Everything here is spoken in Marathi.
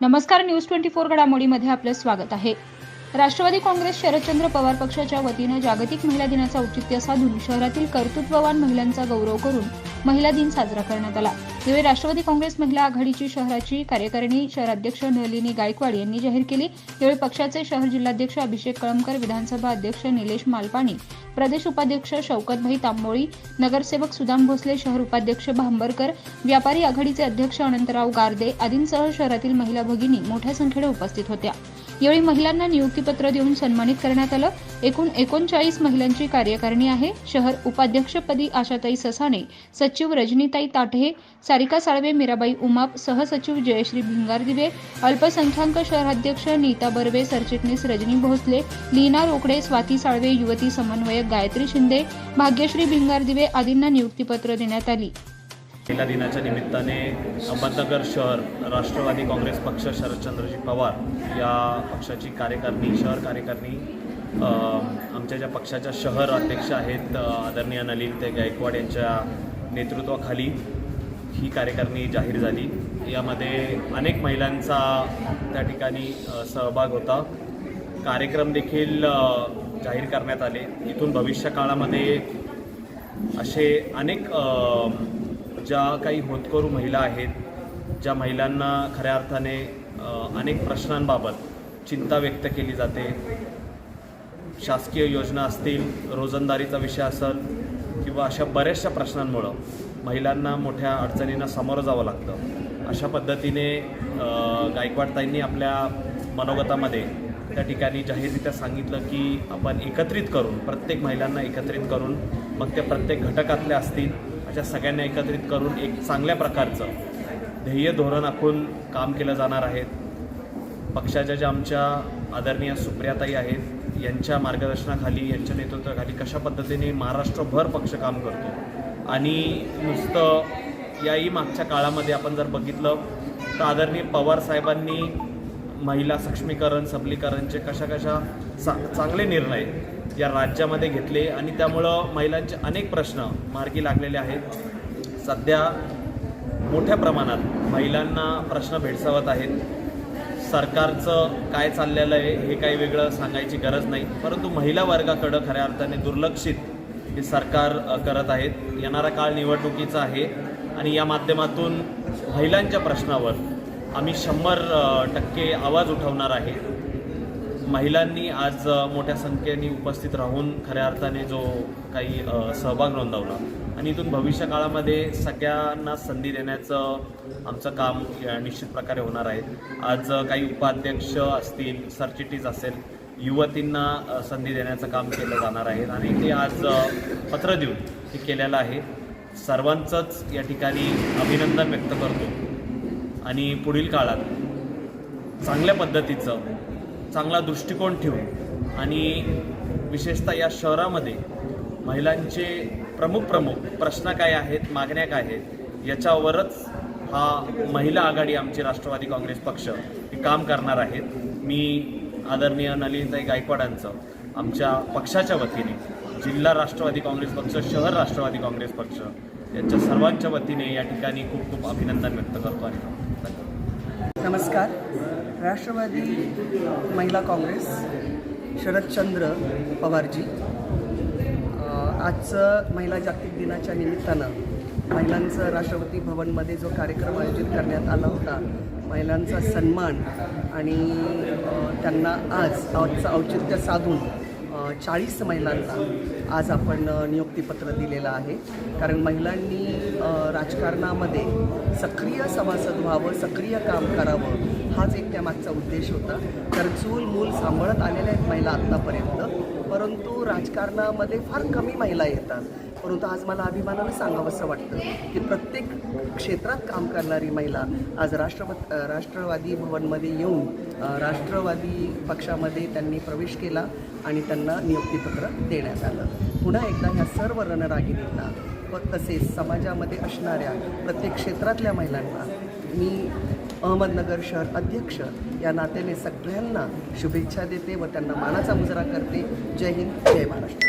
नमस्कार न्यूज ट्वेंटी फोर घडामोडीमध्ये आपलं स्वागत आहे. राष्ट्रवादी काँग्रेस शरदचंद्र पवार पक्षाच्या वतीनं जागतिक महिला दिनाचं औचित्य साधून शहरातील कर्तृत्ववान महिलांचा गौरव करून महिला दिन साजरा करण्यात आला. यावेळी राष्ट्रवादी काँग्रेस महिला आघाडीची शहराची कार्यकारिणी शहराध्यक्ष नलिनी गायकवाड यांनी जाहीर केली. यावेळी पक्षाचे शहर जिल्हाध्यक्ष अभिषेक कळमकर विधानसभा अध्यक्ष निलेश मालपाणी प्रदेश उपाध्यक्ष शौकतभाई तांबोळी नगरसेवक सुदाम भोसले शहर उपाध्यक्ष भांबरकर व्यापारी आघाडीचे अध्यक्ष अनंतराव गारदे आदींसह शहरातील महिला भगिनी मोठ्या संख्येने उपस्थित होत्या. यावेळी महिलांना नियुक्तीपत्र देऊन सन्मानित करण्यात आलं. एकूण एकोणचाळीस महिलांची कार्यकारिणी आहे. शहर उपाध्यक्षपदी आशाताई ससाणे सचिव रजनीताई ताठे सारिका साळवे मीराबाई उमाप सहसचिव जयश्री भिंगार दिवे अल्पसंख्याक शहराध्यक्ष नीता बर्वे सरचिटणीस रजनी भोसले लीना रोकडे स्वाती साळवे युवती समन्वयक गायत्री शिंदे भाग्यश्री भिंगार दिवे आदींना नियुक्तीपत्र देण्यात आली. महिला दिनाच्या निमित्ताने अहमदनगर शहर राष्ट्रवादी काँग्रेस पक्ष शरदचंद्रजी पवार या पक्षाची कार्यकारिणी शहर कार्यकारिणी आमच्या ज्या पक्षाच्या शहर अध्यक्ष आहेत आदरणीय नलिन ते गायकवाड यांच्या नेतृत्वाखाली ही कार्यकारिणी जाहीर झाली. यामध्ये अनेक महिलांचा त्या ठिकाणी सहभाग होता. कार्यक्रम देखील जाहीर करण्यात आले. इथून भविष्य काळामध्ये असे अनेक ज्या काही होतकरू महिला आहेत ज्या महिलांना खऱ्या अर्थाने अनेक प्रश्नांबाबत चिंता व्यक्त केली जाते. शासकीय योजना असतील रोजंदारीचा विषय असेल किंवा अशा बऱ्याचशा प्रश्नांमुळं महिलांना मोठ्या अडचणींना सामोरं जावं लागतं. अशा पद्धतीने गायकवाडताईंनी आपल्या मनोगतामध्ये त्या ठिकाणी जाहीररित्या सांगितलं की आपण एकत्रित करून प्रत्येक महिलांना एकत्रित करून मग त्या प्रत्येक घटकातल्या असतील अशा सगळ्यांना एकत्रित करून एक चांगल्या प्रकारचं ध्येय धोरण आखून काम केलं जाणार आहे पक्षाच्या ज्या आमच्या आदरणीय सुप्रियाताई आहेत यांच्या मार्गदर्शनाखाली यांच्या नेतृत्वाखाली कशा पद्धतीने महाराष्ट्रभर पक्ष काम करतो आणि नुसतं याही मागच्या काळामध्ये आपण जर बघितलं तर आदरणीय पवार साहेबांनी महिला सक्षमीकरण सबलीकरणचे कशा कशा चा चांगले निर्णय या राज्यामध्ये घेतले आणि त्यामुळं महिलांचे अनेक प्रश्न मार्गी लागलेले आहेत. सध्या मोठ्या प्रमाणात महिलांना प्रश्न भेडसावत आहेत. सरकारचं काय चाललेलं आहे हे काही वेगळं सांगायची गरज नाही. परंतु महिला वर्गाकडं खऱ्या अर्थाने दुर्लक्षित हे सरकार करत आहेत. येणारा काळ निवडणुकीचा आहे आणि या माध्यमातून महिलांच्या प्रश्नावर आम्ही शंभर टक्के आवाज उठवणार आहे. महिलांनी आज मोठ्या संख्येने उपस्थित राहून खऱ्या अर्थाने जो काही सहभाग नोंदवला. आणि इथून भविष्य काळामध्ये सगळ्यांना संधी देण्याचं आमचं काम निश्चित प्रकारे होणार आहे. आज काही उपाध्यक्ष असतील सरचिटीज असेल युवतींना संधी देण्याचं काम केलं जाणार आहे. आणि ते आज पत्र देऊन हे केलेलं आहे. सर्वांचंच या ठिकाणी अभिनंदन व्यक्त करतो. आणि पुढील काळात चांगल्या पद्धतीचं चांगला दृष्टिकोन ठेवून आणि विशेषतः या शहरामध्ये महिलांचे प्रमुख प्रमुख प्रश्न काय आहेत मागण्या काय आहेत याच्यावरच हा महिला आघाडी आमची राष्ट्रवादी काँग्रेस पक्ष हे काम करणार आहेत. मी आदरणीय नलिनताई गायकवाडांचं आमच्या पक्षाच्या वतीने जिल्हा राष्ट्रवादी काँग्रेस पक्ष शहर राष्ट्रवादी काँग्रेस पक्ष यांच्या सर्वांच्या वतीने या ठिकाणी खूप खूप अभिनंदन व्यक्त करतो आणि नमस्कार. राष्ट्रवादी महिला काँग्रेस शरदचंद्र पवारजी आजचं महिला जागतिक दिनाच्या निमित्तानं महिलांचं राष्ट्रपती भवनमध्ये जो कार्यक्रम आयोजित करण्यात आला होता महिलांचा सन्मान आणि त्यांना आज आजचं औचित्य साधून चाळीस महिलांना आज आपण नियुक्तीपत्र दिलेलं आहे. कारण महिलांनी राजकारणामध्ये सक्रिय सभासद व्हावं सक्रिय काम करावं हाच एक त्या मागचा उद्देश होता. तर चूल मूल सांभाळत आलेल्या आहेत महिला आत्तापर्यंत. परंतु राजकारणामध्ये फार कमी महिला येतात. परंतु आज मला अभिमानानं सांगावंसं वाटतं की प्रत्येक क्षेत्रात काम करणारी महिला आज राष्ट्रपत राष्ट्रवादी भवनमध्ये येऊन राष्ट्रवादी पक्षामध्ये त्यांनी प्रवेश केला आणि त्यांना नियुक्तीपत्र देण्यात आलं. पुन्हा एकदा ह्या सर्व रणरागिणींना तसेच समाजामध्ये असणाऱ्या प्रत्येक क्षेत्रातल्या महिलांना मी अहमदनगर शहर अध्यक्ष या नात्याने सगळ्यांना शुभेच्छा देते व त्यांना मानाचा मुजरा करते. जय हिंद जय महाराष्ट्र.